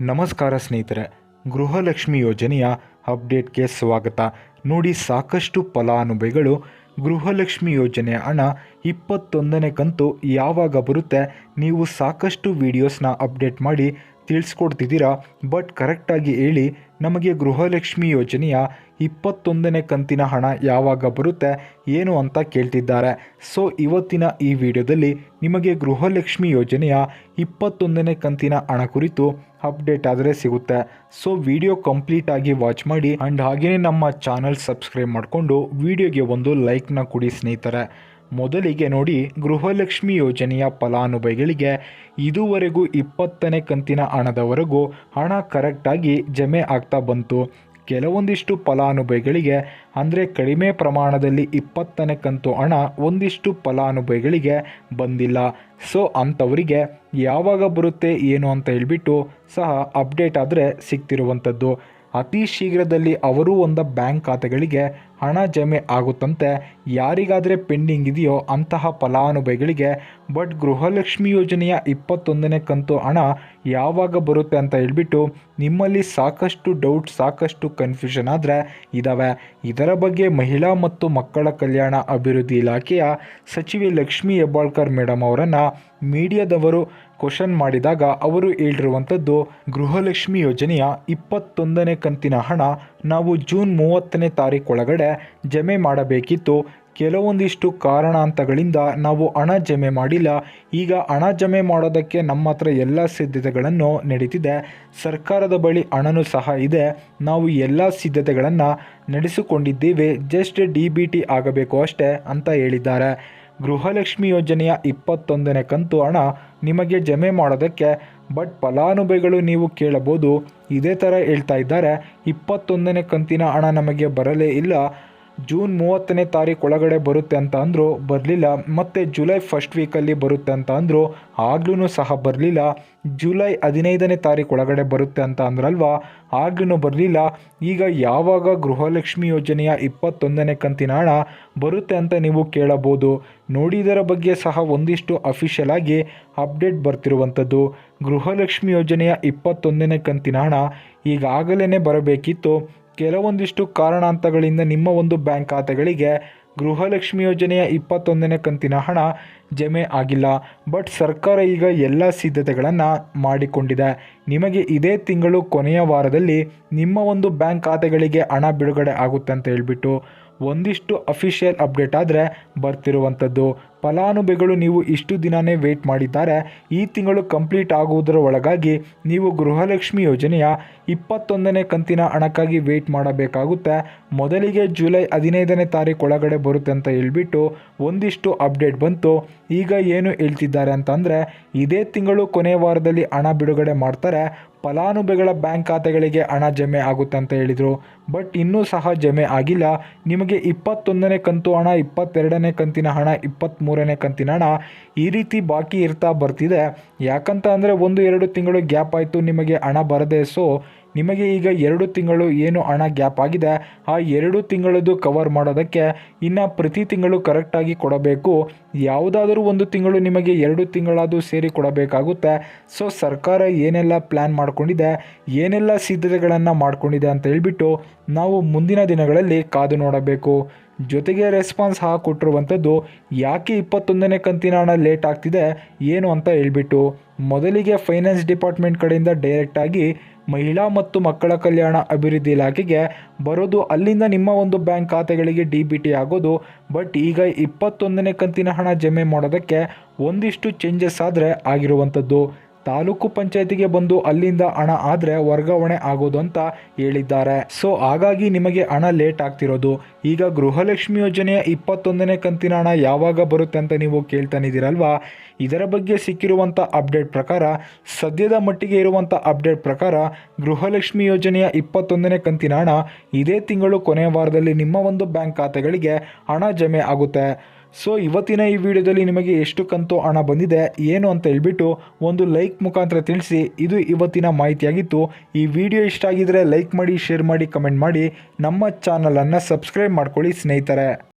ನಮಸ್ಕಾರ ಸ್ನೇಹಿತರೆ, ಗೃಹಲಕ್ಷ್ಮಿ ಯೋಜನೆಯ ಅಪ್ಡೇಟ್ಗೆ ಸ್ವಾಗತ. ನೋಡಿ, ಸಾಕಷ್ಟು ಫಲಾನುಭವಿಗಳು ಗೃಹಲಕ್ಷ್ಮಿ ಯೋಜನೆಯ ಹಣ ಇಪ್ಪತ್ತೊಂದನೇ ಕಂತು ಯಾವಾಗ ಬರುತ್ತೆ, ನೀವು ಸಾಕಷ್ಟು ವೀಡಿಯೋಸ್ನ ಅಪ್ಡೇಟ್ ಮಾಡಿ ತಿಳಿಸ್ಕೊಡ್ತಿದ್ದೀರಾ? ಬಟ್ ಕರೆಕ್ಟಾಗಿ ಹೇಳಿ, ನಮಗೆ ಗೃಹಲಕ್ಷ್ಮಿ ಯೋಜನೆಯ ಇಪ್ಪತ್ತೊಂದನೇ ಕಂತಿನ ಹಣ ಯಾವಾಗ ಬರುತ್ತೆ, ಏನು ಅಂತ ಕೇಳ್ತಿದ್ದಾರೆ. ಸೊ ಇವತ್ತಿನ ಈ ವಿಡಿಯೋದಲ್ಲಿ ನಿಮಗೆ ಗೃಹಲಕ್ಷ್ಮಿ ಯೋಜನೆಯ ಇಪ್ಪತ್ತೊಂದನೇ ಕಂತಿನ ಹಣ ಕುರಿತು ಅಪ್ಡೇಟ್ ಆದರೆ ಸಿಗುತ್ತೆ. ಸೊ ವಿಡಿಯೋ ಕಂಪ್ಲೀಟ್ ಆಗಿ ವಾಚ್ ಮಾಡಿ ಆ್ಯಂಡ್ ಹಾಗೆಯೇ ನಮ್ಮ ಚಾನಲ್ ಸಬ್ಸ್ಕ್ರೈಬ್ ಮಾಡಿಕೊಂಡು, ವಿಡಿಯೋಗೆ ಒಂದು ಲೈಕ್ನ ಕೊಡಿ ಸ್ನೇಹಿತರೆ. ಮೊದಲಿಗೆ ನೋಡಿ ಗೃಹಲಕ್ಷ್ಮಿ ಯೋಜನೆಯ ಫಲಾನುಭವಿಗಳಿಗೆ ಇದುವರೆಗೂ ಇಪ್ಪತ್ತನೇ ಕಂತಿನ ಹಣದವರೆಗೂ ಹಣ ಕರೆಕ್ಟಾಗಿ ಜಮೆ ಆಗ್ತಾ ಬಂತು. ಕೆಲವೊಂದಿಷ್ಟು ಫಲಾನುಭವಿಗಳಿಗೆ, ಅಂದರೆ ಕಡಿಮೆ ಪ್ರಮಾಣದಲ್ಲಿ ಇಪ್ಪತ್ತನೇ ಕಂತು ಹಣ ಒಂದಿಷ್ಟು ಫಲಾನುಭವಿಗಳಿಗೆ ಬಂದಿಲ್ಲ. ಸೊ, ಅಂಥವರಿಗೆ ಯಾವಾಗ ಬರುತ್ತೆ, ಏನು ಅಂತ ಹೇಳಿಬಿಟ್ಟು ಸಹ ಅಪ್ಡೇಟ್ ಆದರೆ ಸಿಗ್ತಿರುವಂಥದ್ದು. ಅತಿ ಶೀಘ್ರದಲ್ಲಿ ಅವರೂ ಒಂದ ಬ್ಯಾಂಕ್ ಖಾತೆಗಳಿಗೆ ಹಣ ಜಮೆ ಆಗುತ್ತಂತೆ. ಯಾರಿಗಾದರೆ ಪೆಂಡಿಂಗ್ ಇದೆಯೋ ಅಂತಹ ಫಲಾನುಭವಿಗಳಿಗೆ ಬಟ್ ಗೃಹಲಕ್ಷ್ಮಿ ಯೋಜನೆಯ ಇಪ್ಪತ್ತೊಂದನೇ ಕಂತು ಹಣ ಯಾವಾಗ ಬರುತ್ತೆ ಅಂತ ಹೇಳ್ಬಿಟ್ಟು ನಿಮ್ಮಲ್ಲಿ ಸಾಕಷ್ಟು ಡೌಟ್, ಸಾಕಷ್ಟು ಕನ್ಫ್ಯೂಷನ್ ಆದರೆ ಇದ್ದಾವೆ ಇದರ ಬಗ್ಗೆ ಮಹಿಳಾ ಮತ್ತು ಮಕ್ಕಳ ಕಲ್ಯಾಣ ಅಭಿವೃದ್ಧಿ ಇಲಾಖೆಯ ಸಚಿವೆ ಲಕ್ಷ್ಮಿ ಹೆಬ್ಬಾಳ್ಕರ್ ಮೇಡಮ್ ಅವರನ್ನು ಮೀಡಿಯಾದವರು ಕ್ವಶನ್ ಮಾಡಿದಾಗ ಅವರು ಹೇಳಿರುವಂಥದ್ದು ಗೃಹಲಕ್ಷ್ಮಿ ಯೋಜನೆಯ ಇಪ್ಪತ್ತೊಂದನೇ ಕಂತಿನ ಹಣ ನಾವು ಜೂನ್ ಮೂವತ್ತನೇ ತಾರೀಕು ಒಳಗಡೆ ಜಮೆ ಮಾಡಬೇಕಿತ್ತು. ಕೆಲವೊಂದಿಷ್ಟು ಕಾರಣಾಂತಗಳಿಂದ ನಾವು ಹಣ ಜಮೆ ಮಾಡಿಲ್ಲ. ಈಗ ಹಣ ಜಮೆ ಮಾಡೋದಕ್ಕೆ ನಮ್ಮ ಹತ್ರ ಎಲ್ಲ ಸಿದ್ಧತೆಗಳನ್ನು ನಡೀತಿದೆ. ಸರ್ಕಾರದ ಬಳಿ ಹಣನೂ ಸಹ ಇದೆ. ನಾವು ಎಲ್ಲ ಸಿದ್ಧತೆಗಳನ್ನು ನಡೆಸಿಕೊಂಡಿದ್ದೇವೆ. ಜಸ್ಟ್ ಡಿ ಬಿ ಟಿ ಆಗಬೇಕು ಅಷ್ಟೇ ಅಂತ ಹೇಳಿದ್ದಾರೆ. ಗೃಹಲಕ್ಷ್ಮಿ ಯೋಜನೆಯ ಇಪ್ಪತ್ತೊಂದನೇ ಕಂತು ಹಣ ನಿಮಗೆ ಜಮೆ ಮಾಡೋದಕ್ಕೆ ಬಟ್ ಫಲಾನುಭವಿಗಳು ನೀವು ಕೇಳಬಹುದು ಇದೇ ಥರ ಹೇಳ್ತಾ ಇದ್ದಾರೆ ಇಪ್ಪತ್ತೊಂದನೇ ಕಂತಿನ ಹಣ ನಮಗೆ ಬರಲೇ ಇಲ್ಲ. ಜೂನ್ ಮೂವತ್ತನೇ ತಾರೀಕು ಒಳಗಡೆ ಬರುತ್ತೆ ಅಂತ ಅಂದರು ಬರಲಿಲ್ಲ, ಮತ್ತು ಜುಲೈ ಫಸ್ಟ್ ವೀಕಲ್ಲಿ ಬರುತ್ತೆ ಅಂತ ಅಂದರು ಆಗ್ಲೂ ಸಹ ಬರಲಿಲ್ಲ. ಜುಲೈ ಹದಿನೈದನೇ ತಾರೀಕು ಒಳಗಡೆ ಬರುತ್ತೆ ಅಂತ ಅಂದ್ರಲ್ವಾ? ಆಗ್ಲೂ ಬರಲಿಲ್ಲ. ಈಗ ಯಾವಾಗ ಗೃಹಲಕ್ಷ್ಮಿ ಯೋಜನೆಯ ಇಪ್ಪತ್ತೊಂದನೇ ಕಂತಿನ ಹಣ ಬರುತ್ತೆ ಅಂತ ನೀವು ಕೇಳಬಹುದು. ನೋಡಿದರ ಬಗ್ಗೆ ಸಹ ಒಂದಿಷ್ಟು ಅಫಿಷಿಯಲ್ ಆಗಿ ಅಪ್ಡೇಟ್ ಬರ್ತಿರುವಂಥದ್ದು. ಗೃಹಲಕ್ಷ್ಮಿ ಯೋಜನೆಯ ಇಪ್ಪತ್ತೊಂದನೇ ಕಂತಿನ ಹಣ ಈಗಾಗಲೇ ಬರಬೇಕಿತ್ತು. ಕೆಲವೊಂದಿಷ್ಟು ಕಾರಣಾಂತಗಳಿಂದ ನಿಮ್ಮ ಒಂದು ಬ್ಯಾಂಕ್ ಖಾತೆಗಳಿಗೆ ಗೃಹಲಕ್ಷ್ಮಿ ಯೋಜನೆಯ ಇಪ್ಪತ್ತೊಂದನೇ ಕಂತಿನ ಹಣ ಜಮೆ ಆಗಿಲ್ಲ. ಬಟ್ ಸರ್ಕಾರ ಈಗ ಎಲ್ಲ ಸಿದ್ಧತೆಗಳನ್ನು ಮಾಡಿಕೊಂಡಿದೆ. ನಿಮಗೆ ಇದೇ ತಿಂಗಳು ಕೊನೆಯ ವಾರದಲ್ಲಿ ನಿಮ್ಮ ಒಂದು ಬ್ಯಾಂಕ್ ಖಾತೆಗಳಿಗೆ ಹಣ ಬಿಡುಗಡೆ ಆಗುತ್ತೆ ಅಂತ ಹೇಳ್ಬಿಟ್ಟು ಒಂದಿಷ್ಟು ಅಫಿಷಿಯಲ್ ಅಪ್ಡೇಟ್ ಆದರೆ ಬರ್ತಿರುವಂಥದ್ದು. ಫಲಾನುಭವಿಗಳು ನೀವು ಇಷ್ಟು ದಿನವೇ ವೆಯ್ಟ್ ಮಾಡಿದ್ದಾರೆ. ಈ ತಿಂಗಳು ಕಂಪ್ಲೀಟ್ ಆಗುವುದರ ಒಳಗಾಗಿ ನೀವು ಗೃಹಲಕ್ಷ್ಮಿ ಯೋಜನೆಯ ಇಪ್ಪತ್ತೊಂದನೇ ಕಂತಿನ ಹಣಕ್ಕಾಗಿ ವೇಟ್ ಮಾಡಬೇಕಾಗುತ್ತೆ. ಮೊದಲಿಗೆ ಜುಲೈ ಹದಿನೈದನೇ ತಾರೀಕು ಒಳಗಡೆ ಬರುತ್ತೆ ಅಂತ ಹೇಳ್ಬಿಟ್ಟು ಒಂದಿಷ್ಟು ಅಪ್ಡೇಟ್ ಬಂತು. ಈಗ ಏನು ಹೇಳ್ತಿದ್ದಾರೆ ಅಂತಂದರೆ, ಇದೇ ತಿಂಗಳು ಕೊನೆ ವಾರದಲ್ಲಿ ಹಣ ಬಿಡುಗಡೆ ಮಾಡ್ತಾರೆ. ಫಲಾನುಭವಿಗಳ ಬ್ಯಾಂಕ್ ಖಾತೆಗಳಿಗೆ ಹಣ ಜಮೆ ಆಗುತ್ತೆ ಅಂತ ಹೇಳಿದರು. ಬಟ್ ಇನ್ನೂ ಸಹ ಜಮೆ ಆಗಿಲ್ಲ. ನಿಮಗೆ ಇಪ್ಪತ್ತೊಂದನೇ ಕಂತು ಹಣ, ಇಪ್ಪತ್ತೆರಡನೇ ಕಂತಿನ ಹಣ ಇಪ್ಪತ್ತ್ಮೂರನೇ ಕಂತಿನ ಹಣ ಈ ರೀತಿ ಬಾಕಿ ಇರ್ತಾ ಬರ್ತಿದೆ. ಯಾಕಂತ ಅಂದರೆ ಒಂದು, ಎರಡು ತಿಂಗಳು ಗ್ಯಾಪ್ ಆಯಿತು ನಿಮಗೆ ಹಣ ಬರದೆ. ಸೊ ನಿಮಗೆ ಈಗ ಎರಡು ತಿಂಗಳು ಏನು ಹಣ ಗ್ಯಾಪ್ ಆಗಿದೆ, ಆ ಎರಡು ತಿಂಗಳದ್ದು ಕವರ್ ಮಾಡೋದಕ್ಕೆ ಇನ್ನು ಪ್ರತಿ ತಿಂಗಳು ಕರೆಕ್ಟಾಗಿ ಕೊಡಬೇಕು. ಯಾವುದಾದರೂ ಒಂದು ತಿಂಗಳು ನಿಮಗೆ ಎರಡು ತಿಂಗಳಾದರೂ ಸೇರಿ ಕೊಡಬೇಕಾಗುತ್ತೆ. ಸೊ ಸರ್ಕಾರ ಏನೆಲ್ಲ ಪ್ಲ್ಯಾನ್ ಮಾಡಿಕೊಂಡಿದೆ, ಏನೆಲ್ಲ ಸಿದ್ಧತೆಗಳನ್ನು ಮಾಡಿಕೊಂಡಿದೆ ಅಂತ ಹೇಳ್ಬಿಟ್ಟು ನಾವು ಮುಂದಿನ ದಿನಗಳಲ್ಲಿ ಕಾದು ನೋಡಬೇಕು. ಜೊತೆಗೆ ರೆಸ್ಪಾನ್ಸ್ ಹಾಕಿಕೊಟ್ಟಿರುವಂಥದ್ದು ಯಾಕೆ ಇಪ್ಪತ್ತೊಂದನೇ ಕಂತಿನ ಹಣ ಲೇಟ್ ಆಗ್ತಿದೆ, ಏನು ಅಂತ ಹೇಳಿಬಿಟ್ಟು. ಮೊದಲಿಗೆ ಫೈನಾನ್ಸ್ ಡಿಪಾರ್ಟ್ಮೆಂಟ್ ಕಡೆಯಿಂದ ಡೈರೆಕ್ಟಾಗಿ ಮಹಿಳಾ ಮತ್ತು ಮಕ್ಕಳ ಕಲ್ಯಾಣ ಅಭಿವೃದ್ಧಿ ಇಲಾಖೆಗೆ ಬರೋದು ಅಲ್ಲಿಂದ ನಿಮ್ಮ ಒಂದು ಬ್ಯಾಂಕ್ ಖಾತೆಗಳಿಗೆ ಡಿ ಬಿ ಟಿ ಆಗೋದು. ಬಟ್ ಈಗ ಇಪ್ಪತ್ತೊಂದನೇ ಕಂತಿನ ಹಣ ಜಮೆ ಮಾಡೋದಕ್ಕೆ ಒಂದಿಷ್ಟು ಚೇಂಜಸ್ ಆದರೆ ಆಗಿರುವಂಥದ್ದು. ತಾಲೂಕು ಪಂಚಾಯತಿಗೆ ಬಂದು ಅಲ್ಲಿಂದ ಹಣ ಆದರೆ ವರ್ಗಾವಣೆ ಆಗೋದು ಅಂತ ಹೇಳಿದ್ದಾರೆ. ಸೊ ಹಾಗಾಗಿ ನಿಮಗೆ ಹಣ ಲೇಟ್ ಆಗ್ತಿರೋದು. ಈಗ ಗೃಹಲಕ್ಷ್ಮಿ ಯೋಜನೆಯ ಇಪ್ಪತ್ತೊಂದನೇ ಕಂತಿನ ಹಣ ಯಾವಾಗ ಬರುತ್ತೆ ಅಂತ ನೀವು ಕೇಳ್ತಾನಿದ್ದೀರಲ್ವಾ ಇದರ ಬಗ್ಗೆ ಸಿಕ್ಕಿರುವಂಥ ಅಪ್ಡೇಟ್ ಪ್ರಕಾರ, ಸದ್ಯದ ಮಟ್ಟಿಗೆ ಇರುವಂಥ ಅಪ್ಡೇಟ್ ಪ್ರಕಾರ ಗೃಹಲಕ್ಷ್ಮಿ ಯೋಜನೆಯ ಇಪ್ಪತ್ತೊಂದನೇ ಕಂತಿನ ಹಣ ಇದೇ ತಿಂಗಳು ಕೊನೆಯ ವಾರದಲ್ಲಿ ನಿಮ್ಮ ಒಂದು ಬ್ಯಾಂಕ್ ಖಾತೆಗಳಿಗೆ ಹಣ ಜಮೆ ಆಗುತ್ತೆ. ಸೊ ಇವತ್ತಿನ ಈ ವಿಡಿಯೋದಲ್ಲಿ ನಿಮಗೆ ಎಷ್ಟು ಕಂತು ಹಣ ಬಂದಿದೆ, ಏನು ಅಂತ ಹೇಳ್ಬಿಟ್ಟು ಒಂದು ಲೈಕ್ ಮುಖಾಂತರ ತಿಳಿಸಿ. ಇದು ಇವತ್ತಿನ ಮಾಹಿತಿಯಾಗಿತ್ತು. ಈ ವಿಡಿಯೋ ಇಷ್ಟ ಆಗಿದ್ರೆ ಲೈಕ್ ಮಾಡಿ, ಶೇರ್ ಮಾಡಿ, ಕಮೆಂಟ್ ಮಾಡಿ. ನಮ್ಮ ಚಾನಲನ್ನು ಸಬ್ಸ್ಕ್ರೈಬ್ ಮಾಡ್ಕೊಳ್ಳಿ ಸ್ನೇಹಿತರೆ.